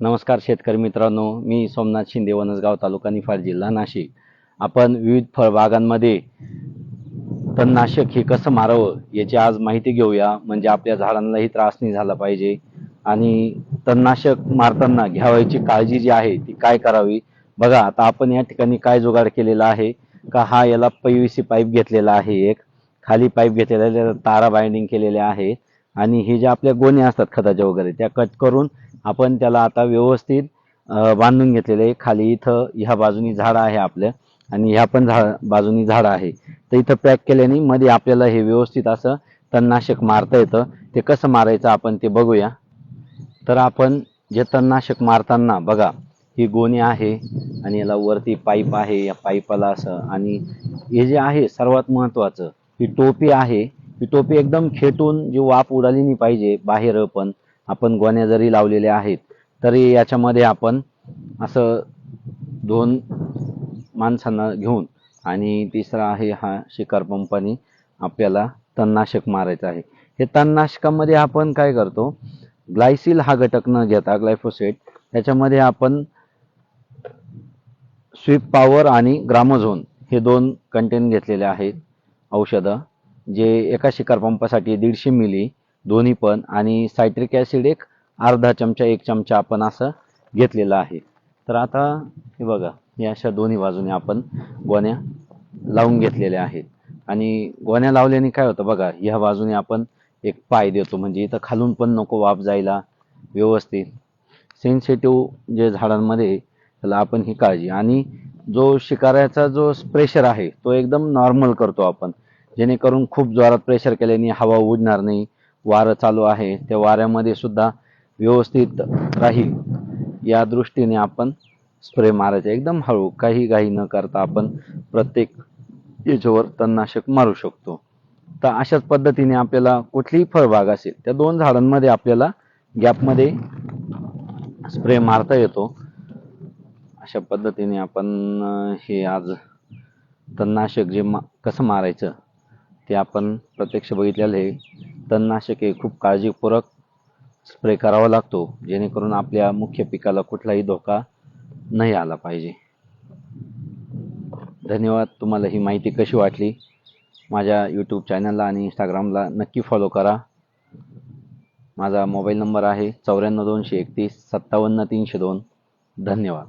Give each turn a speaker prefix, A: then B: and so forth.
A: नमस्कार शेतकरी मित्रांनो मी सोमनाथ शिंदे वनसगाव तालुका निफाड जिल्हा नाशिक. आपण विविध फळबागांमध्ये तणनाशक हे कसं मारावं याची आज माहिती घेऊया. म्हणजे आपल्या झाडांनाही त्रास नाही झाला पाहिजे. आणि तणनाशक मारताना घ्यावायची काळजी जी आहे ती काय करावी? बघा आता आपण या ठिकाणी काय जुगाड केलेला आहे? का हा याला पैवीसी पाईप घेतलेला आहे एक. खाली पाईप घेतलेला तारा बाइंडिंग केलेल्या आहे आणि हे ज्या आपल्या गोण्या असतात खताच्या वगैरे त्या कट करून आपण त्याला आता व्यवस्थित बांधून घेतलेले आहे. खाली इथं ह्या बाजूनी झाड आहे आपल्या आणि ह्या पण झाड बाजूनी झाड आहे. तर इथं पॅक केल्याने मध्ये आपल्याला हे व्यवस्थित असं तणनाशक मारता येतं. ते कसं मारायचं आपण ते बघूया. तर आपण जे तणनाशक मारताना बघा ही गोणी आहे आणि याला वरती पाईप आहे. या पाईपाला असं आणि हे जे आहे सर्वात महत्त्वाचं ही टोपी आहे. ही टोपी एकदम खेटून जी वाफ उडाली नाही पाहिजे बाहेर पण. आपण गोण्या जरी लावलेल्या आहेत तरी याच्यामध्ये आपण असं दोन माणसांना घेऊन आणि तिसरा आहे हा शिकार पंपानी आपल्याला तणनाशक मारायचं आहे. हे तणनाशकामध्ये आपण काय करतो? ग्लायसिल हा घटक न घेता ग्लायफोसेट त्याच्यामध्ये आपण स्वीप पॉवर आणि ग्रामझोन हे दोन कंटेन घेतलेले आहेत औषधं जे एका शिकार पंपासाठी दीडशे मिली दोन्ही पण. आणि सायट्रिक ॲसिड एक अर्धा चमचा एक चमचा आपण असं घेतलेला आहे. तर आता हे बघा या अशा दोन्ही बाजूने आपण गोण्या लावून घेतलेल्या आहेत. आणि गोण्या लावल्याने काय होतं बघा ह्या बाजूने आपण एक पाय देतो. म्हणजे इथं खालून पण नको वाफ जायला व्यवस्थित. सेन्सिटिव्ह जे झाडांमध्ये त्याला आपण ही काळजी. आणि जो शिकाऱ्याचा जो प्रेशर आहे तो एकदम नॉर्मल करतो आपण. जेणेकरून खूप जोरात प्रेशर केल्याने हवा उडणार नाही. वारं चालू आहे. त्या वाऱ्यामध्ये सुद्धा व्यवस्थित राहील. या दृष्टीने आपण स्प्रे मारायचा. एकदम हळू काही घाई न करता आपण प्रत्येक याच्यावर तणनाशक मारू शकतो. तर अशाच पद्धतीने आपल्याला कुठलीही फळबाग असेल त्या दोन झाडांमध्ये आपल्याला गॅपमध्ये स्प्रे मारता येतो. अशा पद्धतीने आपण हे आज तणनाशक जे मा कसं मारायचं ते आपण प्रत्यक्ष बघितलेलं आहे. तणनाशके खूप काळजीपूर्वक स्प्रे करावा लागतो जेणेकरून आपल्या मुख्य पिकाला कुठलाही धोका नाही आला पाहिजे. धन्यवाद तुम्हाला ही माहिती कशी वाटली? माझ्या यूट्यूब चॅनलला आणि इंस्टाग्रामला नक्की फॉलो करा. माझा मोबाईल नंबर आहे चौऱ्याण्णव दोनशे एकतीस सत्तावन्न तीनशे दोन. धन्यवाद.